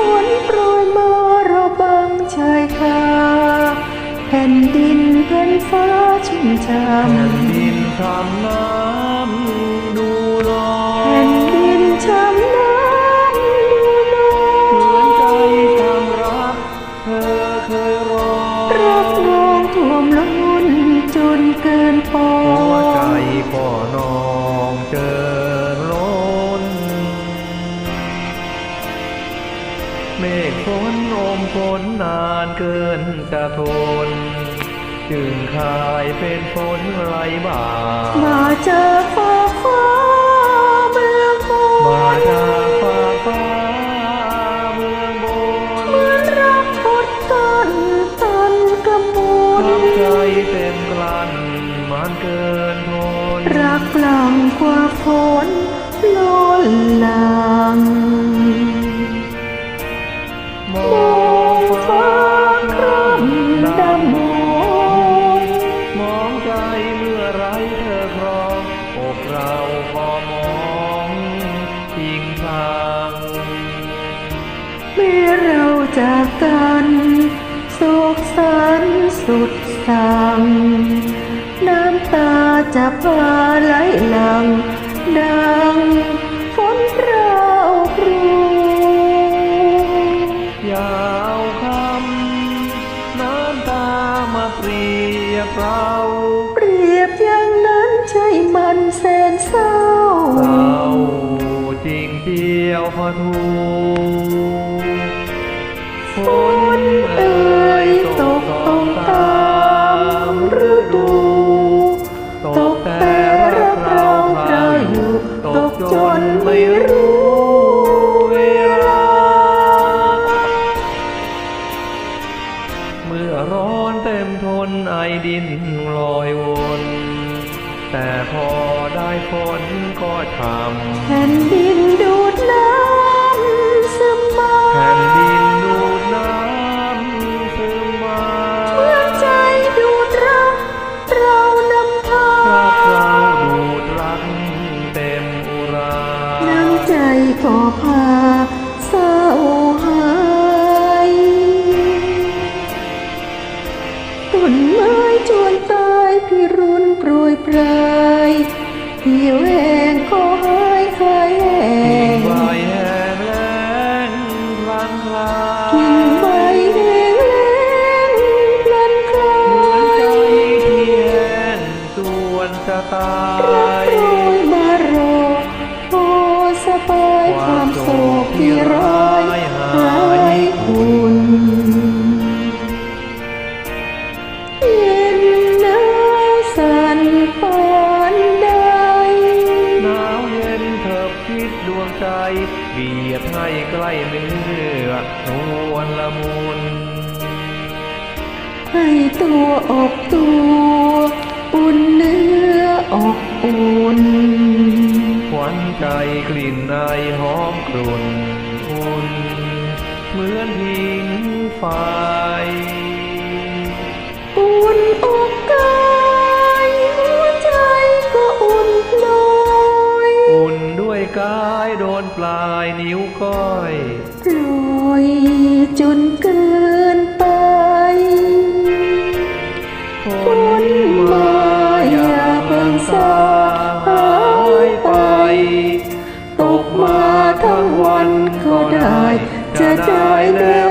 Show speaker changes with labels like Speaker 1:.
Speaker 1: ฝนโปรยมาเราบังชายคาแผ่นดินเพื่อนฟ้าชุ่มช่
Speaker 2: แผ่นดินทำน้ำ เมฆฝนโอมฝนนานเกินจะทน จึงคายเป็นฝนไรบ่า
Speaker 1: มาจากฟ้าฟ้าเมืองบ
Speaker 2: มานจากฟ้าฟ้าเมืองบน
Speaker 1: เหมือนรักพดกันตันกำมูล
Speaker 2: ทับใจเต็มกลั้นมันเกินทน
Speaker 1: รักหลังกว่าฝนล้นหลัง
Speaker 2: กกั
Speaker 1: นโศกสันสุดสั่งน้ำตาจะพาไหลหลัง ดังฝนพราวพรู
Speaker 2: ยาวคำน้ำตามาเปรียบเรา
Speaker 1: เปรียบอย่างนั้นใช่มันแสนเศร้า
Speaker 2: เศร้าจริงเดียวพอทู
Speaker 1: จนไม่รู้เวลา
Speaker 2: เมื่อร้อนเต็มทนไอดินลอยวนแต่พอได้ฝนก็ท
Speaker 1: แผ่นดิน ปรยปลายหี่ยวแห้งก็หายคลายแห้
Speaker 2: กิ่งใบแหงแล้งพลันพลา
Speaker 1: กิ่งใบแหงแล้งพลันคลา
Speaker 2: เหมือนใจที่แห้งส่วนจะตา
Speaker 1: คิด
Speaker 2: ดวงใจเบียดให้ใกล้เนื้อนวลละมุน
Speaker 1: ให้ตัวอกตัวอุ่นเนื้ออกอุ่น
Speaker 2: ควันใจกลิ่นในหอมกลุ่นอุ่นเหมือนพิงไฟ
Speaker 1: นิ้วก้อย
Speaker 2: ปล่อย
Speaker 1: จนเกินไป
Speaker 2: ฝ
Speaker 1: นมา อย่าเพิ่งสาหายไป ตกมาทั้งวันก็ได้ จะได้แล้ว